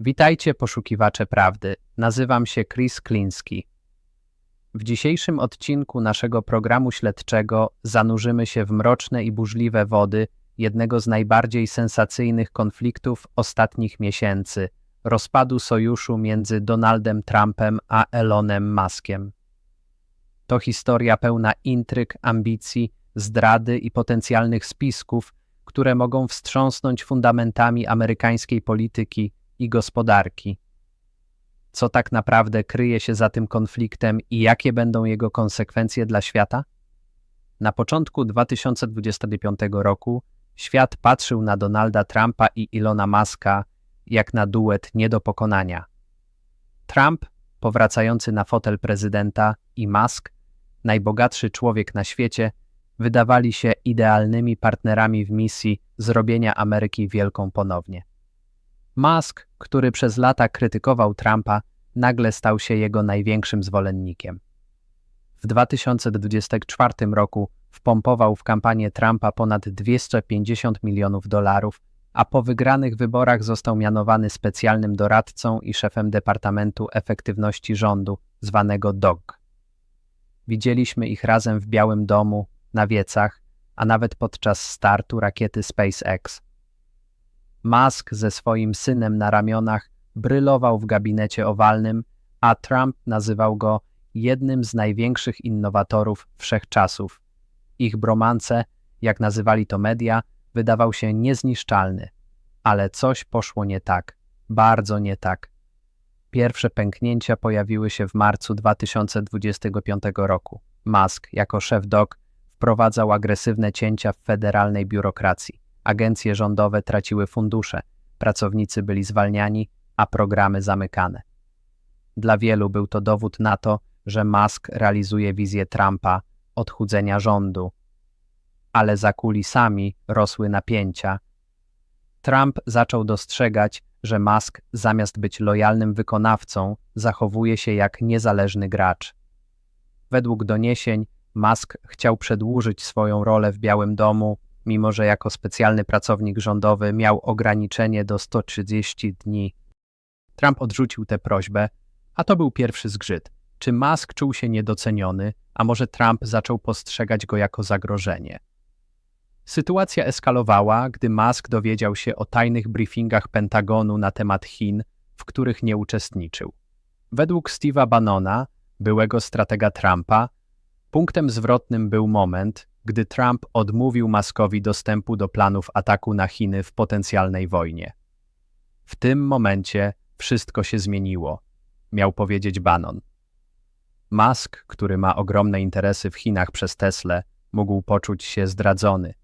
Witajcie poszukiwacze prawdy. Nazywam się Chris Kliński. W dzisiejszym odcinku naszego programu śledczego zanurzymy się w mroczne i burzliwe wody jednego z najbardziej sensacyjnych konfliktów ostatnich miesięcy rozpadu sojuszu między Donaldem Trumpem a Elonem Muskiem. To historia pełna intryg, ambicji, zdrady i potencjalnych spisków, które mogą wstrząsnąć fundamentami amerykańskiej polityki i gospodarki. Co tak naprawdę kryje się za tym konfliktem i jakie będą jego konsekwencje dla świata? Na początku 2025 roku świat patrzył na Donalda Trumpa i Ilona Muska jak na duet nie do pokonania. Trump, powracający na fotel prezydenta, i Musk, najbogatszy człowiek na świecie, wydawali się idealnymi partnerami w misji zrobienia Ameryki wielką ponownie. Musk, który przez lata krytykował Trumpa, nagle stał się jego największym zwolennikiem. W 2024 roku wpompował w kampanię Trumpa ponad 250 milionów dolarów, a po wygranych wyborach został mianowany specjalnym doradcą i szefem Departamentu Efektywności Rządu, zwanego DOG. Widzieliśmy ich razem w Białym Domu, na wiecach, a nawet podczas startu rakiety SpaceX. Musk ze swoim synem na ramionach brylował w gabinecie owalnym, a Trump nazywał go jednym z największych innowatorów wszechczasów. Ich bromance, jak nazywali to media, wydawał się niezniszczalny. Ale coś poszło nie tak, bardzo nie tak. Pierwsze pęknięcia pojawiły się w marcu 2025 roku. Musk, jako szef DOC, wprowadzał agresywne cięcia w federalnej biurokracji. Agencje rządowe traciły fundusze, pracownicy byli zwalniani, a programy zamykane. Dla wielu był to dowód na to, że Musk realizuje wizję Trumpa odchudzenia rządu. Ale za kulisami rosły napięcia. Trump zaczął dostrzegać, że Musk zamiast być lojalnym wykonawcą, zachowuje się jak niezależny gracz. Według doniesień Musk chciał przedłużyć swoją rolę w Białym Domu, mimo że jako specjalny pracownik rządowy miał ograniczenie do 130 dni. Trump odrzucił tę prośbę, a to był pierwszy zgrzyt. Czy Musk czuł się niedoceniony, a może Trump zaczął postrzegać go jako zagrożenie? Sytuacja eskalowała, gdy Musk dowiedział się o tajnych briefingach Pentagonu na temat Chin, w których nie uczestniczył. Według Steve'a Bannona, byłego stratega Trumpa, punktem zwrotnym był moment, gdy Trump odmówił Muskowi dostępu do planów ataku na Chiny w potencjalnej wojnie. W tym momencie wszystko się zmieniło, miał powiedzieć Bannon. Musk, który ma ogromne interesy w Chinach przez Tesla, mógł poczuć się zdradzony.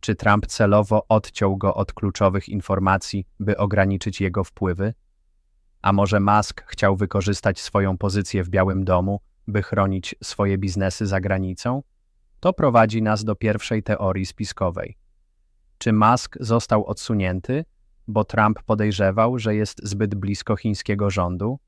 Czy Trump celowo odciął go od kluczowych informacji, by ograniczyć jego wpływy? A może Musk chciał wykorzystać swoją pozycję w Białym Domu, by chronić swoje biznesy za granicą? To prowadzi nas do pierwszej teorii spiskowej. Czy Musk został odsunięty, bo Trump podejrzewał, że jest zbyt blisko chińskiego rządu?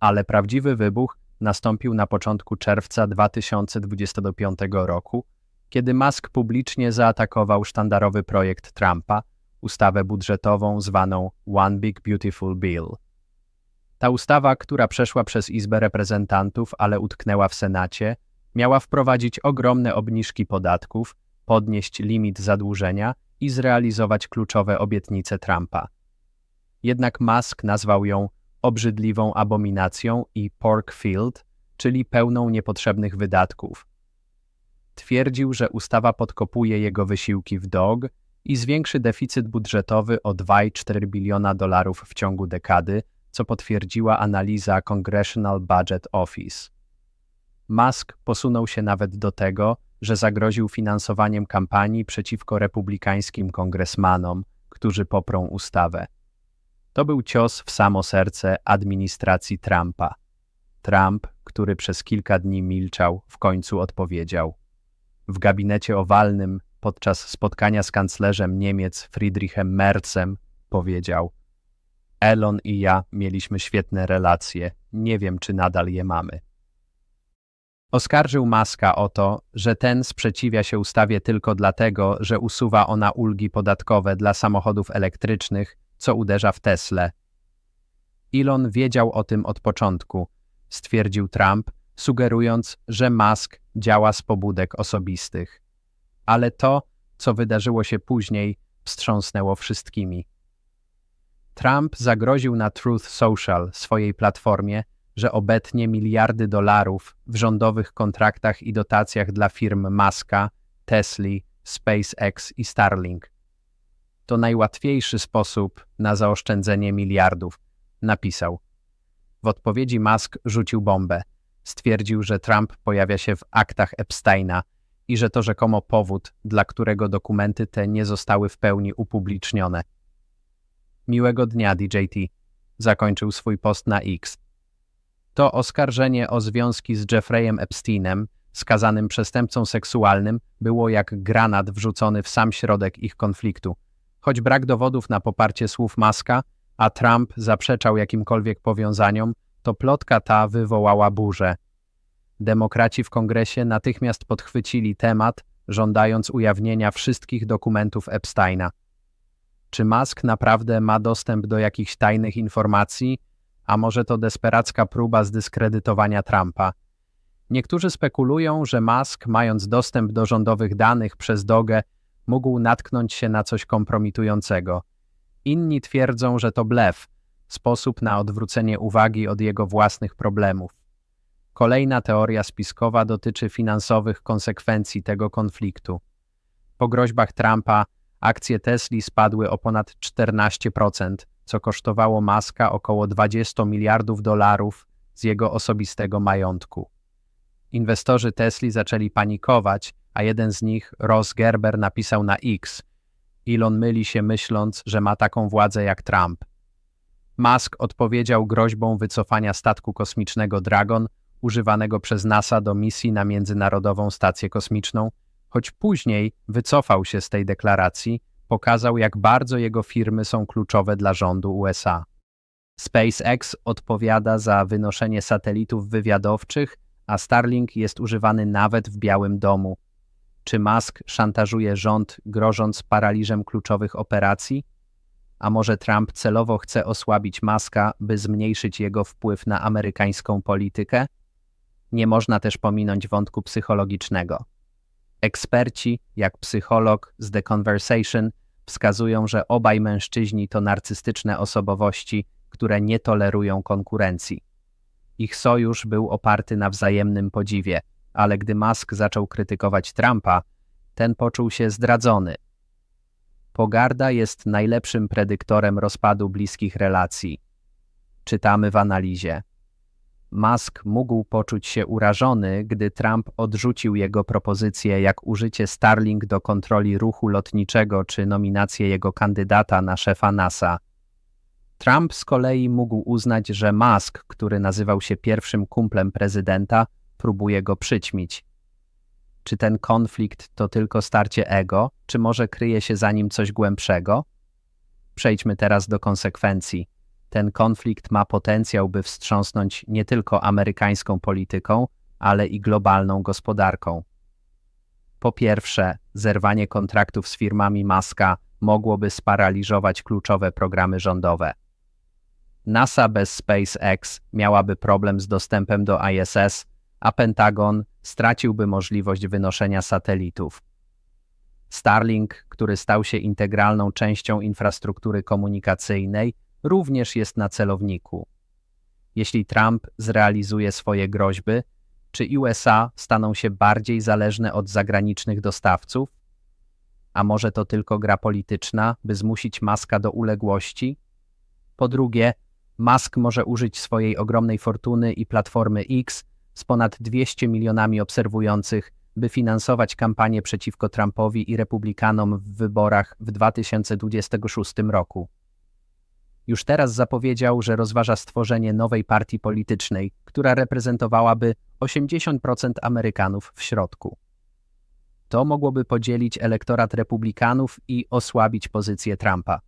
Ale prawdziwy wybuch nastąpił na początku czerwca 2025 roku, kiedy Musk publicznie zaatakował sztandarowy projekt Trumpa, ustawę budżetową zwaną One Big Beautiful Bill. Ta ustawa, która przeszła przez Izbę Reprezentantów, ale utknęła w Senacie, miała wprowadzić ogromne obniżki podatków, podnieść limit zadłużenia i zrealizować kluczowe obietnice Trumpa. Jednak Musk nazwał ją obrzydliwą abominacją i pork field, czyli pełną niepotrzebnych wydatków. Twierdził, że ustawa podkopuje jego wysiłki w DOG i zwiększy deficyt budżetowy o 2,4 biliona dolarów w ciągu dekady, co potwierdziła analiza Congressional Budget Office. Musk posunął się nawet do tego, że zagroził finansowaniem kampanii przeciwko republikańskim kongresmanom, którzy poprą ustawę. To był cios w samo serce administracji Trumpa. Trump, który przez kilka dni milczał, w końcu odpowiedział. W gabinecie owalnym podczas spotkania z kanclerzem Niemiec Friedrichem Merzem powiedział: Elon i ja mieliśmy świetne relacje, nie wiem czy nadal je mamy. Oskarżył Maska o to, że ten sprzeciwia się ustawie tylko dlatego, że usuwa ona ulgi podatkowe dla samochodów elektrycznych, co uderza w Tesla Elon wiedział o tym od początku, stwierdził Trump, sugerując, że Musk działa z pobudek osobistych. Ale to, co wydarzyło się później, wstrząsnęło wszystkimi. Trump zagroził na Truth Social, swojej platformie, że obetnie miliardy dolarów w rządowych kontraktach i dotacjach dla firm Muska, Tesla, SpaceX i Starlink. To najłatwiejszy sposób na zaoszczędzenie miliardów, napisał. W odpowiedzi Musk rzucił bombę. Stwierdził, że Trump pojawia się w aktach Epsteina i że to rzekomo powód, dla którego dokumenty te nie zostały w pełni upublicznione. Miłego dnia, DJT. Zakończył swój post na X. To oskarżenie o związki z Jeffreyem Epsteinem, skazanym przestępcą seksualnym, było jak granat wrzucony w sam środek ich konfliktu. Choć brak dowodów na poparcie słów Maska, a Trump zaprzeczał jakimkolwiek powiązaniom, to plotka ta wywołała burzę. Demokraci w kongresie natychmiast podchwycili temat, żądając ujawnienia wszystkich dokumentów Epsteina. Czy Musk naprawdę ma dostęp do jakichś tajnych informacji, a może to desperacka próba zdyskredytowania Trumpa? Niektórzy spekulują, że Musk, mając dostęp do rządowych danych przez Dogę, mógł natknąć się na coś kompromitującego. Inni twierdzą, że to blef, sposób na odwrócenie uwagi od jego własnych problemów. Kolejna teoria spiskowa dotyczy finansowych konsekwencji tego konfliktu. Po groźbach Trumpa akcje Tesli spadły o ponad 14%, co kosztowało Maska około 20 miliardów dolarów z jego osobistego majątku. Inwestorzy Tesli zaczęli panikować, a jeden z nich, Ross Gerber, napisał na X: Elon myli się myśląc, że ma taką władzę jak Trump. Musk odpowiedział groźbą wycofania statku kosmicznego Dragon, używanego przez NASA do misji na Międzynarodową Stację Kosmiczną, choć później wycofał się z tej deklaracji, pokazał, jak bardzo jego firmy są kluczowe dla rządu USA. SpaceX odpowiada za wynoszenie satelitów wywiadowczych, a Starlink jest używany nawet w Białym Domu. Czy Musk szantażuje rząd, grożąc paraliżem kluczowych operacji? A może Trump celowo chce osłabić Muska, by zmniejszyć jego wpływ na amerykańską politykę? Nie można też pominąć wątku psychologicznego. Eksperci, jak psycholog z The Conversation, wskazują, że obaj mężczyźni to narcystyczne osobowości, które nie tolerują konkurencji. Ich sojusz był oparty na wzajemnym podziwie, ale gdy Musk zaczął krytykować Trumpa, ten poczuł się zdradzony. Pogarda jest najlepszym predyktorem rozpadu bliskich relacji. Czytamy w analizie. Musk mógł poczuć się urażony, gdy Trump odrzucił jego propozycję jak użycie Starlink do kontroli ruchu lotniczego czy nominację jego kandydata na szefa NASA. Trump z kolei mógł uznać, że Musk, który nazywał się pierwszym kumplem prezydenta, próbuje go przyćmić. Czy ten konflikt to tylko starcie ego, czy może kryje się za nim coś głębszego? Przejdźmy teraz do konsekwencji. Ten konflikt ma potencjał, by wstrząsnąć nie tylko amerykańską polityką, ale i globalną gospodarką. Po pierwsze, zerwanie kontraktów z firmami Maska mogłoby sparaliżować kluczowe programy rządowe. NASA bez SpaceX miałaby problem z dostępem do ISS, a Pentagon straciłby możliwość wynoszenia satelitów. Starlink, który stał się integralną częścią infrastruktury komunikacyjnej, również jest na celowniku. Jeśli Trump zrealizuje swoje groźby, czy USA staną się bardziej zależne od zagranicznych dostawców? A może to tylko gra polityczna, by zmusić Maska do uległości? Po drugie, Musk może użyć swojej ogromnej fortuny i platformy X z ponad 200 milionami obserwujących, by finansować kampanię przeciwko Trumpowi i Republikanom w wyborach w 2026 roku. Już teraz zapowiedział, że rozważa stworzenie nowej partii politycznej, która reprezentowałaby 80% Amerykanów w środku. To mogłoby podzielić elektorat Republikanów i osłabić pozycję Trumpa.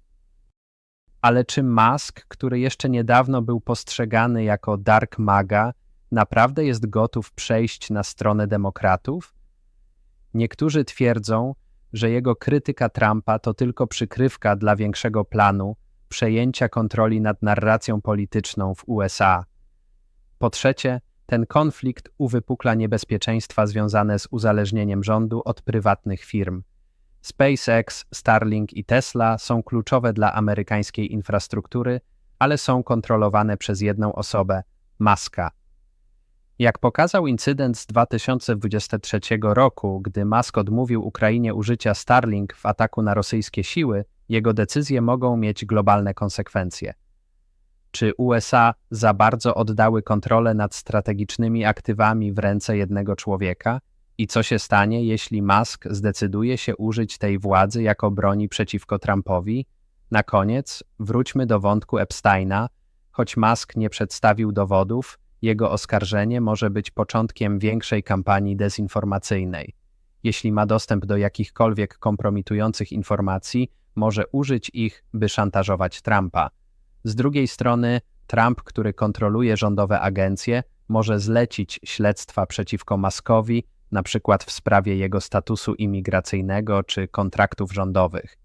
Ale czy Musk, który jeszcze niedawno był postrzegany jako dark maga, naprawdę jest gotów przejść na stronę demokratów? Niektórzy twierdzą, że jego krytyka Trumpa to tylko przykrywka dla większego planu, przejęcia kontroli nad narracją polityczną w USA. Po trzecie, ten konflikt uwypukla niebezpieczeństwa związane z uzależnieniem rządu od prywatnych firm. SpaceX, Starlink i Tesla są kluczowe dla amerykańskiej infrastruktury, ale są kontrolowane przez jedną osobę Muska. Jak pokazał incydent z 2023 roku, gdy Musk odmówił Ukrainie użycia Starlink w ataku na rosyjskie siły, jego decyzje mogą mieć globalne konsekwencje. Czy USA za bardzo oddały kontrolę nad strategicznymi aktywami w ręce jednego człowieka? I co się stanie, jeśli Musk zdecyduje się użyć tej władzy jako broni przeciwko Trumpowi? Na koniec wróćmy do wątku Epsteina. Choć Musk nie przedstawił dowodów, jego oskarżenie może być początkiem większej kampanii dezinformacyjnej. Jeśli ma dostęp do jakichkolwiek kompromitujących informacji, może użyć ich, by szantażować Trumpa. Z drugiej strony, Trump, który kontroluje rządowe agencje, może zlecić śledztwa przeciwko Muskowi, na przykład w sprawie jego statusu imigracyjnego czy kontraktów rządowych.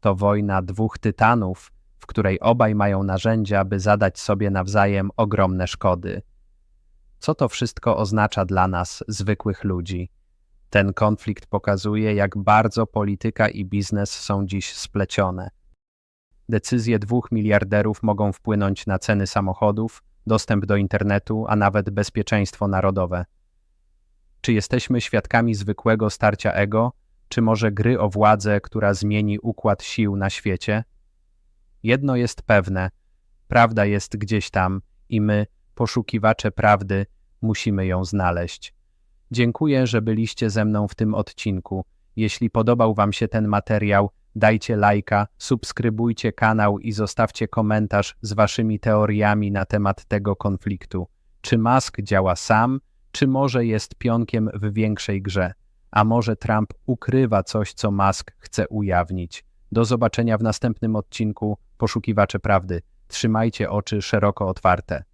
To wojna dwóch tytanów, w której obaj mają narzędzia, by zadać sobie nawzajem ogromne szkody. Co to wszystko oznacza dla nas, zwykłych ludzi? Ten konflikt pokazuje, jak bardzo polityka i biznes są dziś splecione. Decyzje dwóch miliarderów mogą wpłynąć na ceny samochodów, dostęp do internetu, a nawet bezpieczeństwo narodowe. Czy jesteśmy świadkami zwykłego starcia ego, czy może gry o władzę, która zmieni układ sił na świecie? Jedno jest pewne: prawda jest gdzieś tam i my, poszukiwacze prawdy, musimy ją znaleźć. Dziękuję, że byliście ze mną w tym odcinku. Jeśli podobał Wam się ten materiał, dajcie lajka, subskrybujcie kanał i zostawcie komentarz z Waszymi teoriami na temat tego konfliktu. Czy Musk działa sam, czy może jest pionkiem w większej grze? A może Trump ukrywa coś, co Musk chce ujawnić? Do zobaczenia w następnym odcinku Poszukiwacze Prawdy. Trzymajcie oczy szeroko otwarte.